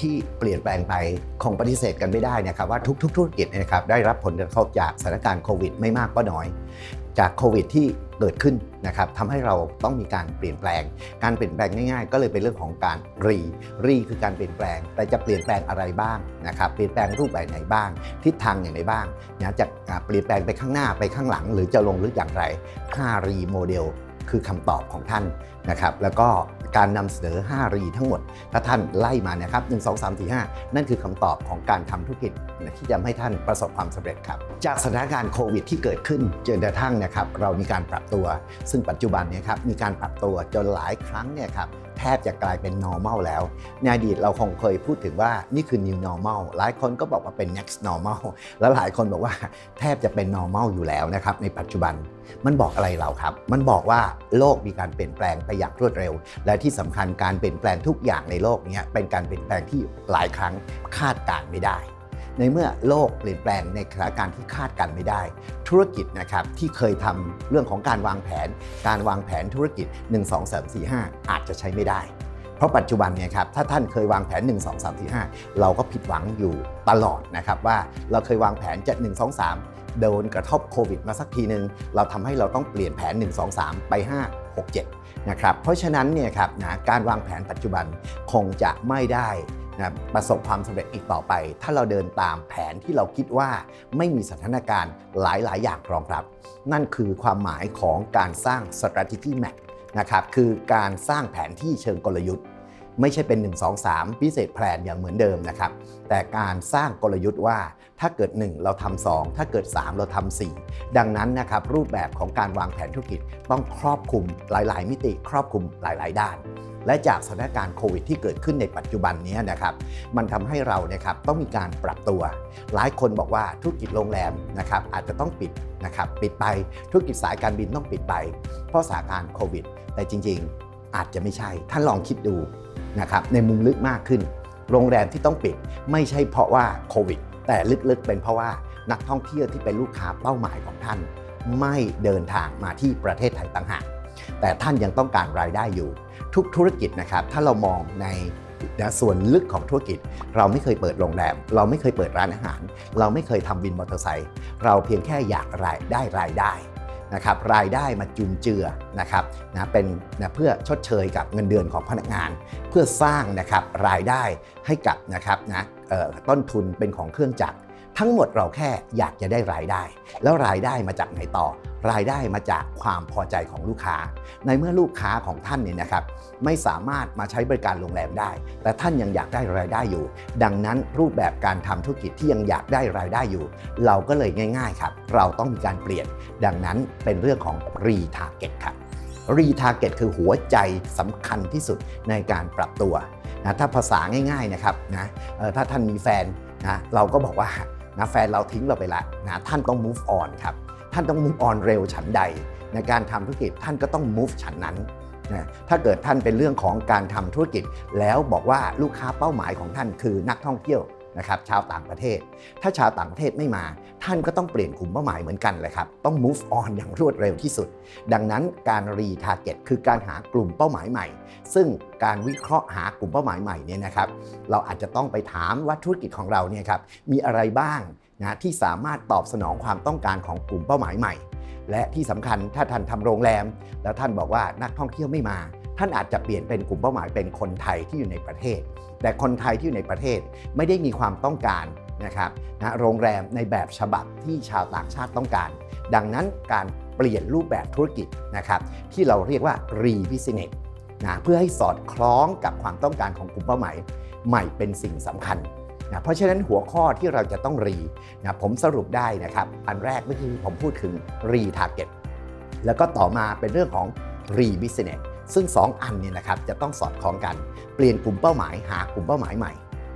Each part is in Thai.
ที่เปลี่ยนแปลงไปคงปฏิเสธกันไม่ได้นะครับว่าทุกๆธุรกิจเนะครับได้รับผลกระทบจากสถานการณ์โควิดไม่มากก็น้อย จากโควิดที่เกิดขึ้นนะครับทำให้เราต้องมีการเปลี่ยนแปลง การเปลี่ยนแปลงง่ายๆ ก็เลยเป็นเรื่องของการรีรีคือการเปลี่ยนแปลง แต่จะเปลี่ยนแปลงอะไรบ้างนะครับเปลี่ยนแปลงรูปแบบไหนบ้าง ทิศทางอย่างไรบ้างนะจะเปลี่ยนแปลงไปข้างหน้าไปข้างหลัง หรือจะลงลึกอย่างไร5รีโมเดล คือคำตอบของท่านนะครับ แล้วก็การนำเสนอ 5 รีทั้งหมด ถ้าท่านไล่มานะครับ 1 2 3 4 5 นั่นคือคำตอบของการทำธุรกิจที่จะให้ท่านประสบความสำเร็จครับ จากสถานการณ์โควิดที่เกิดขึ้นจนกระทั่งนะครับ เรามีการปรับตัว ซึ่งปัจจุบันเนี่ยครับมีการปรับตัวจนหลายครั้งเนี่ยครับ แทบจะกลายเป็น normal แล้ว ในอดีตเราคงเคยพูดถึงว่านี่คือ new normal หลายคนก็บอกว่าเป็น next normal และหลายคนบอกว่าแทบจะเป็น normal อยู่แล้วนะครับในปัจจุบันมันบอกอะไรเราครับ มันบอกว่าโลกมีการเปลี่ยนแปลงไปอย่างรวดเร็ว และที่สำคัญการเปลี่ยนแปลงทุกอย่างในโลกนี้เป็นการเปลี่ยนแปลงที่หลายครั้งคาดการไม่ได้ ในเมื่อโลกเปลี่ยนแปลงในสถานการณ์ที่คาดการณ์ไม่ได้ ธุรกิจนะครับที่เคยทำเรื่องของการวางแผน การวางแผนธุรกิจ 1 2 3 4 5 อาจจะใช้ไม่ได้ เพราะปัจจุบันเนี่ยครับถ้าท่านเคยวางแผน 1 2 3 4 5 เราก็ผิดหวังอยู่ตลอดนะครับว่าเราเคยวางแผนจะ1 2 3 โดนกระทบโควิดมาสักทีหนึ่งเราทำให้เราต้องเปลี่ยนแผน 1 2 3 ไป 5 6 7นะครับเพราะฉะนั้นเนี่ยครับนะการวางแผนปัจจุบันคงจะไม่ได้ นะประสบความสำเร็จอีกต่อไป ถ้าเราเดินตามแผนที่เราคิดว่าไม่มีสถานการณ์หลาย ๆ อย่างรองรับ นั่นคือความหมายของการสร้าง strategy map นะครับคือการสร้างแผนที่เชิงกลยุทธ์ ไม่ใช่เป็น 1 2 3 พิเศษแพลนอย่างเหมือนเดิมนะครับแต่การสร้างกลยุทธ์ว่าถ้าเกิด 1 เราทำ2ถ้าเกิด 3 เราทำ4ดังนั้นนะครับรูปแบบของการวางแผนธุรกิจต้องครอบคลุมหลาย ๆ มิติครอบคลุมหลาย ๆ ด้าน และจากสถานการณ์โควิดที่เกิดขึ้นในปัจจุบันนี้นะครับ มันทำให้เรานะครับต้องมีการปรับตัว หลายคนบอกว่าธุรกิจโรงแรมนะครับอาจจะต้องปิดนะครับปิดไปธุรกิจสายการบินต้องปิดไป เพราะสถานการณ์โควิด แต่จริง ๆ อาจจะไม่ใช่ ท่านลองคิดดูนะครับในมุมลึกมากขึ้น โรงแรมที่ต้องปิดไม่ใช่เพราะว่าโควิด แต่ลึกๆเป็นเพราะว่านักท่องเที่ยวที่เป็นลูกค้าเป้าหมายของท่าน ไม่เดินทางมาที่ประเทศไทยต่างหากแต่ท่านยังต้องการรายได้อยู่ ทุกธุรกิจนะครับ ถ้าเรามองในนะส่วนลึกของธุรกิจ เราไม่เคยเปิดโรงแรม เราไม่เคยเปิดร้านอาหาร เราไม่เคยทำวินมอเตอร์ไซค์เราเพียงแค่อยากรายได้รายได้นะครับรายได้มาจุนเจือนะครับนะเป็นนะเพื่อชดเชยกับเงินเดือนของพนักงาน เพื่อสร้างนะครับรายได้ให้กับนะครับนะต้นทุนเป็นของเครื่องจักร ทั้งหมดเราแค่อยากจะได้รายได้ แล้วรายได้มาจากไหนต่อ รายได้มาจากความพอใจของลูกค้า ในเมื่อลูกค้าของท่านเนี่ยนะครับไม่สามารถมาใช้บริการโรงแรมได้ แต่ท่านยังอยากได้รายได้อยู่ ดังนั้นรูปแบบการทำธุรกิจที่ยังอยากได้รายได้อยู่ เราก็เลยง่าย ๆครับ เราต้องมีการเปลี่ยน ดังนั้นเป็นเรื่องของ retarget ครับ retarget คือหัวใจสำคัญที่สุดในการปรับตัวนะถ้าภาษาง่ายๆนะครับนะถ้าท่านมีแฟนนะเราก็บอกว่า นะแฟนเราทิ้งเราไปละนะท่านต้อง move on ครับท่านต้อง move on เร็วฉันใด ในการทำธุรกิจท่านก็ต้อง move ฉันนั้นนะถ้าเกิดท่านเป็นเรื่องของการทำธุรกิจ แล้วบอกว่าลูกค้าเป้าหมายของท่านคือนักท่องเที่ยว นะครับชาวต่างประเทศ ถ้าชาวต่างประเทศไม่มา ท่านก็ต้องเปลี่ยนกลุ่มเป้าหมายเหมือนกันเลยครับ ต้อง move on อย่างรวดเร็วที่สุด ดังนั้นการ retarget คือการหากลุ่มเป้าหมายใหม่ ซึ่งการวิเคราะห์หากลุ่มเป้าหมายใหม่เนี่ยนะครับ เราอาจจะต้องไปถามว่าธุรกิจของเราเนี่ยครับมีอะไรบ้างนะที่สามารถตอบสนองความต้องการของกลุ่มเป้าหมายใหม่ และที่สำคัญถ้าท่านทำโรงแรม แล้วท่านบอกว่านักท่องเที่ยวไม่มา ท่านอาจจะเปลี่ยนเป็นกลุ่มเป้าหมายเป็นคนไทยที่อยู่ในประเทศ แต่คนไทยที่อยู่ในประเทศไม่ได้มีความต้องการนะครับนะโรงแรมในแบบฉบับที่ชาวต่างชาติต้องการ ดังนั้นการเปลี่ยนรูปแบบธุรกิจนะครับที่เราเรียกว่า rebusiness นะเพื่อให้สอดคล้องกับความต้องการของกลุ่มเป้าหมายใหม่เป็นสิ่งสำคัญนะเพราะฉะนั้นหัวข้อที่เราจะต้องรีนะผมสรุปได้นะครับ อันแรกเมื่อกี้ผมพูดถึง retarget แล้วก็ต่อมาเป็นเรื่องของ rebusiness ซึ่ง 2 อันเนี่ยนะครับจะต้องสอดคล้องกัน เปลี่ยนกลุ่มเป้าหมายหากลุ่มเป้าหมายใหม่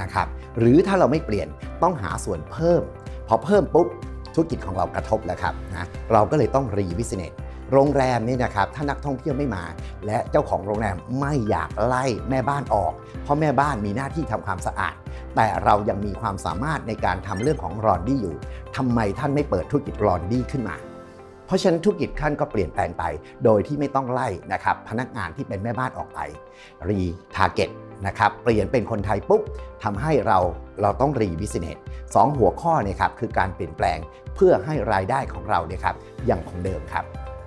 นะครับหรือถ้าเราไม่เปลี่ยนต้องหาส่วนเพิ่ม พอเพิ่มปุ๊บธุรกิจของเรากระทบแล้วครับนะเราก็เลยต้อง rebusiness โรงแรมนี่นะครับถ้านักท่องเที่ยวไม่มา และเจ้าของโรงแรมไม่อยากไล่แม่บ้านออก เพราะแม่บ้านมีหน้าที่ทำความสะอาด แต่เรายังมีความสามารถในการทำเรื่องของรอนดี้อยู่ทำไมท่านไม่เปิดธุรกิจรอนดี้ขึ้นมา เพราะฉะนั้นธุรกิจท่านก็เปลี่ยนแปลงไป โดยที่ไม่ต้องไล่นะครับพนักงานที่เป็นแม่บ้านออกไปรีทาร์เก็ตนะครับเปลี่ยนเป็นคนไทยปุ๊บทำให้เราเราต้องรีบิสเนสสองหัวข้อเนี่ยครับคือการเปลี่ยนแปลงเพื่อให้รายได้ของเราเนี่ยครับยังคงเดิมครับ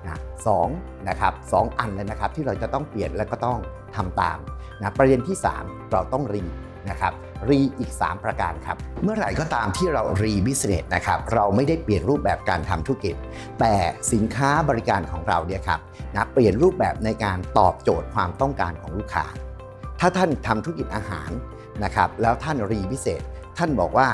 นะสองนะครับสองอันเลยนะครับที่เราจะต้องเปลี่ยนและก็ต้องทำตามนะประเด็นที่ 3 เราต้องรี นะครับรีอีก 3 ประการครับ เมื่อไหร่ก็ตามที่เรารีบิสเนสนะครับเราไม่ได้เปลี่ยนรูปแบบการทำธุรกิจ แต่สินค้าบริการของเราเนี่ยครับนะเปลี่ยนรูปแบบในการตอบโจทย์ความต้องการของลูกค้า ถ้าท่านทำธุรกิจอาหารนะครับแล้วท่านรีพิเศษท่านบอกว่า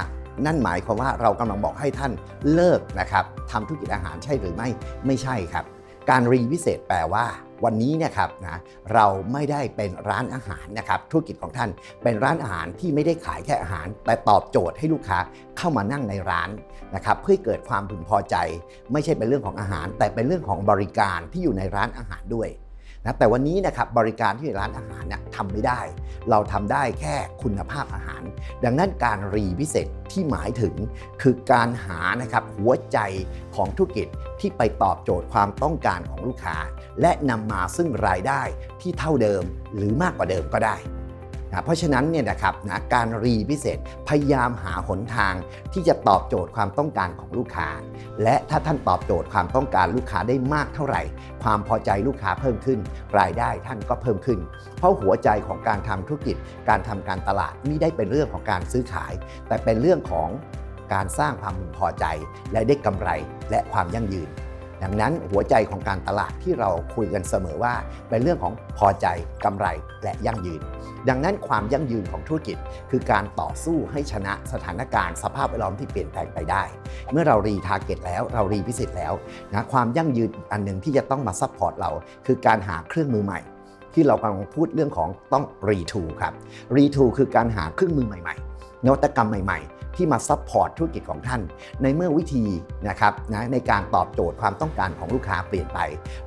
นั่นหมายความว่าเรากำลังบอกให้ท่านเลิกนะครับทำธุรกิจอาหารใช่หรือไม่ไม่ใช่ครับ การรีพิเศษแปลว่า วันนี้เนะครับนะเราไม่ได้เป็นร้านอาหารนะครับธุรกิจของท่านเป็นร้านอาหารที่ไม่ได้ขายแค่อาหาร แต่ตอบโจทย์ให้ลูกค้าเข้ามานั่งในร้านนะครับเพื่อเกิดความพึงพอใจ ไม่ใช่เป็นเรื่องของอาหาร แต่เป็นเรื่องของบริการที่อยู่ในร้านอาหารด้วยนะแต่วันนี้นะครับบริการที่ในร้านอาหารเนี่ย ทำไม่ได้ เราทำได้แค่คุณภาพอาหาร ดังนั้นการรีพิเศษที่หมายถึง คือการหานะครับหัวใจของธุรกิจที่ไปตอบโจทย์ความต้องการของลูกค้า และนำมาซึ่งรายได้ที่เท่าเดิมหรือมากกว่าเดิมก็ได้ นะเพราะฉะนั้นเนี่ยนะครับนะการรีพิเศษพยายามหาหนทางที่จะตอบโจทย์ความต้องการของลูกค้า และถ้าท่านตอบโจทย์ความต้องการลูกค้าได้มากเท่าไหร่ ความพอใจลูกค้าเพิ่มขึ้น รายได้ท่านก็เพิ่มขึ้น เพราะหัวใจของการทำธุรกิจ การทำการตลาดไม่ได้เป็นเรื่องของการซื้อขาย แต่เป็นเรื่องของการสร้างความพึงพอใจและได้กำไรและความยั่งยืน ดังนั้นหัวใจของการตลาดที่เราคุยกันเสมอว่า เป็นเรื่องของพอใจกำไรและยั่งยืน ดังนั้นความยั่งยืนของธุรกิจ คือการต่อสู้ให้ชนะสถานการณ์สภาพแวดล้อมที่เปลี่ยนแปลงไปได้ เมื่อเรารีทาร์เก็ตแล้วเรารีพิสิทธิ์แล้วนะความยั่งยืนอันหนึ่งที่จะต้องมาซัพพอร์ตเรา คือการหาเครื่องมือใหม่ที่เรากำลังพูดเรื่องของต้องรีทูครับรีทูคือการหาเครื่องมือใหม่ ๆ นวัตกรรมใหม่ๆ ที่มาซัพพอร์ตธุรกิจของท่าน ในเมื่อวิธีนะครับนะในการตอบโจทย์ความต้องการของลูกค้าเปลี่ยนไป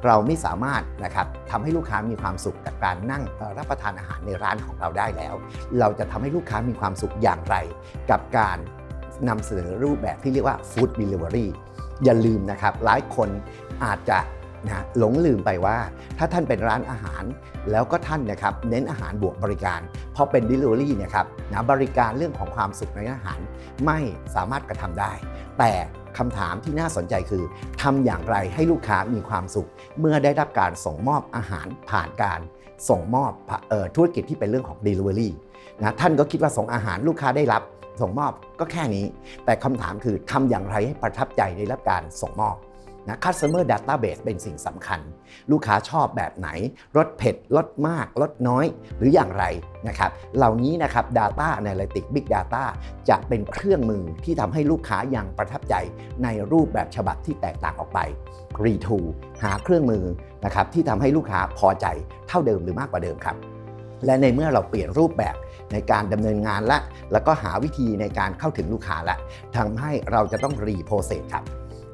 เราไม่สามารถนะครับทำให้ลูกค้ามีความสุขกับการนั่งรับประทานอาหารในร้านของเราได้แล้ว เราจะทำให้ลูกค้ามีความสุขอย่างไร กับการนำเสนอรูปแบบที่เรียกว่า Food Delivery อย่าลืมนะครับหลายคนอาจจะ นะหลงลืมไปว่า ถ้าท่านเป็นร้านอาหาร แล้วก็ท่านนะครับเน้นอาหารบวกบริการพอเป็น Delivery เนี่ยครับนะบริการเรื่องของความสุขในอาหาร ไม่สามารถกระทำได้ แต่คำถามที่น่าสนใจคือทำอย่างไรให้ลูกค้ามีความสุข เมื่อได้รับการส่งมอบอาหารผ่านการส่งมอบออธุรกิจที่เป็นเรื่องของ Delivery นะท่านก็คิดว่าส่งอาหารลูกค้าได้รับส่งมอบก็แค่นี้ แต่คำถามคือทำอย่างไรให้ประทับใจในรับการส่งมอบ นะ customer database เป็นสิ่งสำคัญ ลูกค้าชอบแบบไหนรสเผ็ดรสมากรสน้อยหรืออย่างไรนะครับ เหล่านี้นะครับ data analytics big data จะเป็นเครื่องมือที่ทำให้ลูกค้ายังประทับใจในรูปแบบฉบับที่แตกต่างออกไป r e t o หาเครื่องมือนะครับที่ทำให้ลูกค้าพอใจเท่าเดิมหรือมากกว่าเดิมครับและในเมื่อเราเปลี่ยนรูปแบบในการดำเนินงานละ แล้วก็หาวิธีในการเข้าถึงลูกค้าละทำให้เราจะต้องรีโพเซสครับ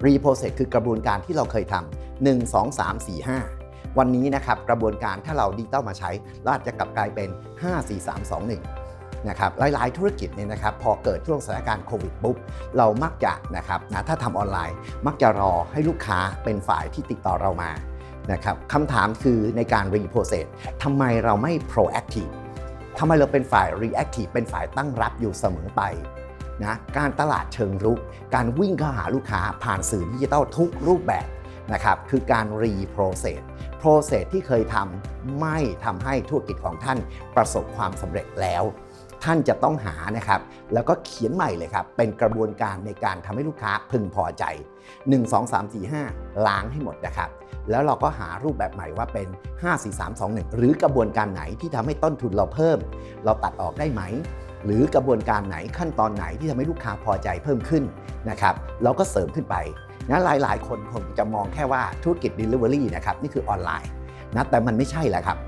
รีโพเซสคือกระบวนการที่เราเคยทำ1 2 3 4 5วันนี้นะครับกระบวนการถ้าเราดิจิตอลมาใช้เราอาจจะกลับกลายเป็น 5 4 3 2 1นะครับหลายๆธุรกิจเนี่ยนะครับพอเกิดช่วงสถานการณ์โควิดปุ๊บเรามักจะนะครับนะถ้าทำออนไลน์ มักจะรอให้ลูกค้าเป็นฝ่ายที่ติดต่อเรามานะครับคำถามคือในการรีโพเซสทำไมเราไม่ proactive ทำไมเราเป็นฝ่าย reactive เป็นฝ่ายตั้งรับอยู่เสมอไป นะการตลาดเชิงรุก การวิ่งเข้าหาลูกค้าผ่านสื่อดิจิทัลทุกรูปแบบนะครับคือการ reprocess process ที่เคยทำไม่ทำให้ธุรกิจของท่านประสบความสำเร็จแล้ว ท่านจะต้องหานะครับ แล้วก็เขียนใหม่เลยครับ เป็นกระบวนการในการทำให้ลูกค้าพึงพอใจ 1 2 3 4 5 ล้างให้หมดนะครับ แล้วเราก็หารูปแบบใหม่ว่าเป็น 5 4 3 2 1 หรือกระบวนการไหนที่ทำให้ต้นทุนเราเพิ่ม เราตัดออกได้ไหม หรือกระบวนการไหนขั้นตอนไหนที่ทำให้ลูกค้าพอใจเพิ่มขึ้นนะครับเราก็เสริมขึ้นไปนะหลาย ๆ คนคงจะมองแค่ว่าธุรกิจ Delivery นะครับนี่คือออนไลน์นะแต่มันไม่ใช่แหละครับ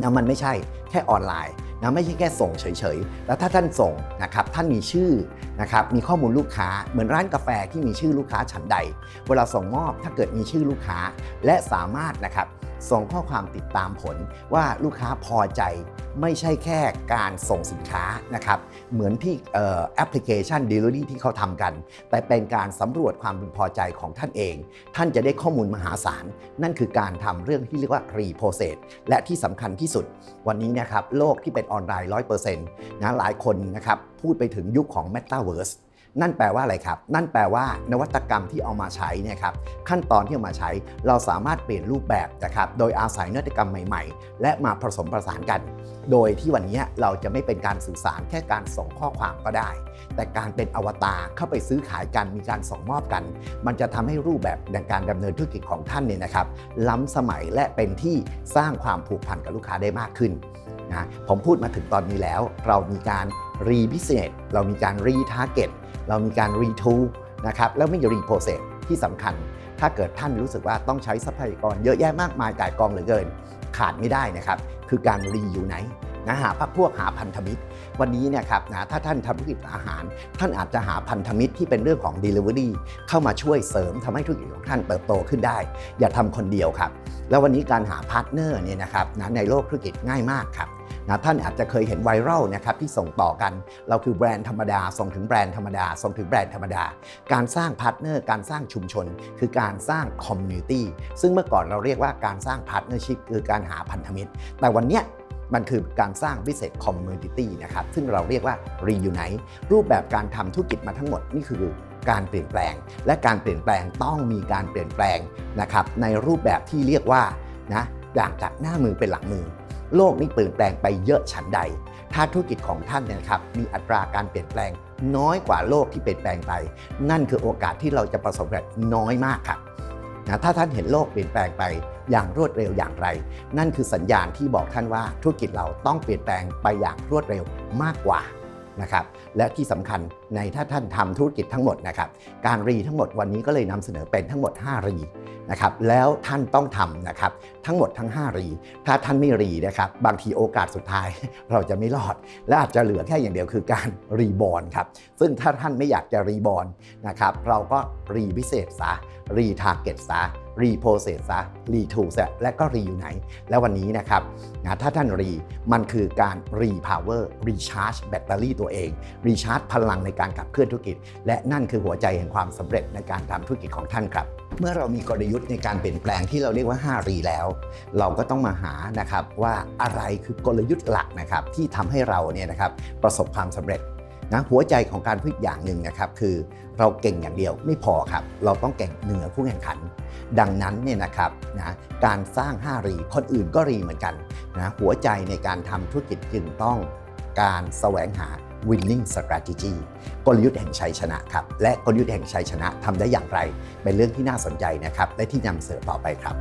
นะมันไม่ใช่แค่ออนไลน์นะไม่ใช่แค่ส่งเฉยๆ แล้วถ้าท่านส่งนะครับท่านมีชื่อนะครับมีข้อมูลลูกค้าเหมือนร้านกาแฟที่มีชื่อลูกค้าฉันใด เวลาส่งมอบถ้าเกิดมีชื่อลูกค้าและสามารถนะครับ ส่งข้อความติดตามผลว่าลูกค้าพอใจไม่ใช่แค่การส่งสินค้านะครับเหมือนที่แอปพลิเคชัน Delivery ที่เขาทำกัน แต่เป็นการสำรวจความพึงพอใจของท่านเอง ท่านจะได้ข้อมูลมหาศาล นั่นคือการทำเรื่องที่เรียกว่า Reprocess และที่สำคัญที่สุด วันนี้นะครับโลกที่เป็นออนไลน์ 100%นะหลายคนนะครับพูดไปถึงยุคของ Metaverse นั่นแปลว่าอะไรครับ นั่นแปลว่านวัตกรรมที่เอามาใช้เนี่ยครับขั้นตอนที่เอามาใช้เราสามารถเปลี่ยนรูปแบบนะครับโดยอาศัยนวัตกรรมใหม่ ๆ และมาผสมประสานกัน โดยที่วันนี้เราจะไม่เป็นการสื่อสารแค่การส่งข้อความก็ได้ แต่การเป็นอวตารเข้าไปซื้อขายกันมีการส่งมอบกัน มันจะทำให้รูปแบบในการดำเนินธุรกิจของท่านเนี่ยนะครับ ล้ำสมัยและเป็นที่สร้างความผูกพันกับลูกค้าได้มากขึ้นนะผมพูดมาถึงตอนนี้แล้วเรามีการ รีบิสเนสเรามีการรีทาร์เก็ตเรามีการรีทูนะครับแล้วไม่รีโปรเซสที่สำคัญ ถ้าเกิดท่านรู้สึกว่าต้องใช้ทรัพยากรเยอะแยะมากมายก่ายกองเหลือเกิน ขาดไม่ได้นะครับ คือการรีอยู่ไนนะหาพพวกหาพันธมิตร วันนี้เนี่ยครับนะถ้าท่านทำธุรกิจอาหาร ท่านอาจจะหาพันธมิตรที่เป็นเรื่องของ Delivery เข้ามาช่วยเสริมทำให้ธุรกิจของท่านเติบโตขึ้นได้ อย่าทำคนเดียวครับ แล้ววันนี้การหาพาร์ทเนอร์เนี่ยนะครับนะในโลกธุรกิจง่ายมากครับ นะท่านอาจจะเคยเห็นไวรัลนะครับที่ส่งต่อกัน เราคือแบรนด์ธรรมดา ส่งถึงแบรนด์ธรรมดา ส่งถึงแบรนด์ธรรมดา การสร้างพาร์ทเนอร์ การสร้างชุมชน คือการสร้างคอมมูนิตี้ ซึ่งเมื่อก่อนเราเรียกว่าการสร้างพาร์ทเนอร์ชิพคือการหาพันธมิตร แต่วันเนี้ยมันคือการสร้าง Business Community นะครับ ซึ่งเราเรียกว่า Reunite รูปแบบการทำธุรกิจมาทั้งหมดนี่คือการเปลี่ยนแปลง และการเปลี่ยนแปลงต้องมีการเปลี่ยนแปลงนะครับในรูปแบบที่เรียกว่านะจากจากหน้ามือเป็นหลังมือ โลกนี้เปลี่ยนแปลงไปเยอะฉันใด ถ้าธุรกิจของท่านเนยนะครับมีอัตราการเปลี่ยนแปลงน้อยกว่าโลกที่เปลี่ยนแปลงไป นั่นคือโอกาสที่เราจะประสบความสำเร็จน้อยมากครับนะถ้าท่านเห็นโลกเปลี่ยนแปลงไปอย่างรวดเร็วอย่างไร นั่นคือสัญญาณที่บอกท่านว่าธุรกิจเราต้องเปลี่ยนแปลงไปอย่างรวดเร็วมากกว่า นะครับและที่สำคัญในถ้าท่านทำธุรกิจทั้งหมดนะครับการรีทั้งหมดวันนี้ก็เลยนำเสนอเป็นทั้งหมด 5 รีนะครับแล้วท่านต้องทำนะครับทั้งหมดทั้ง 5 รี ถ้าท่านไม่รีนะครับบางทีโอกาสสุดท้าย เราจะไม่รอด และอาจจะเหลือแค่อย่างเดียวคือการรีบอร์นครับซึ่งถ้าท่านไม่อยากจะรีบอร์นนะครับเราก็รีพิเศษซะรีทาร์เก็ตซะ รีโพเซสซะรีทูซะและก็รีอยู่ไหน แล้ววันนี้นะครับนะถ้าท่านรีมันคือการรีพาวเวอร์รีชาร์จแบตเตอรี่ตัวเอง รีชาร์จพลังในการขับเคลื่อนธุรกิจ และนั่นคือหัวใจแห่งความสำเร็จในการทำธุรกิจของท่านครับ เมื่อเรามีกลยุทธ์ในการเปลี่ยนแปลงที่เราเรียกว่า 5 รีแล้ว เราก็ต้องมาหานะครับว่าอะไรคือกลยุทธ์หลักนะครับที่ทำให้เราเนี่ยนะครับประสบความสำเร็จ นะหัวใจของการพึ่อย่างหนึ่งนะครับ คือเราเก่งอย่างเดียวไม่พอครับ เราต้องเก่งเหนือผู้แข่งขัน ดังนั้นเนี่ยนะครับนะการสร้าง 5 รีคนอื่นก็รีเหมือนกันนะหัวใจในการทำธุรกิจจึงต้องการแสวงหา winning strategy กลยุทธ์แห่งชัยชนะครับ และกลยุทธ์แห่งชัยชนะทำได้อย่างไร เป็นเรื่องที่น่าสนใจนะครับ และที่นำเสนอต่อไปครับ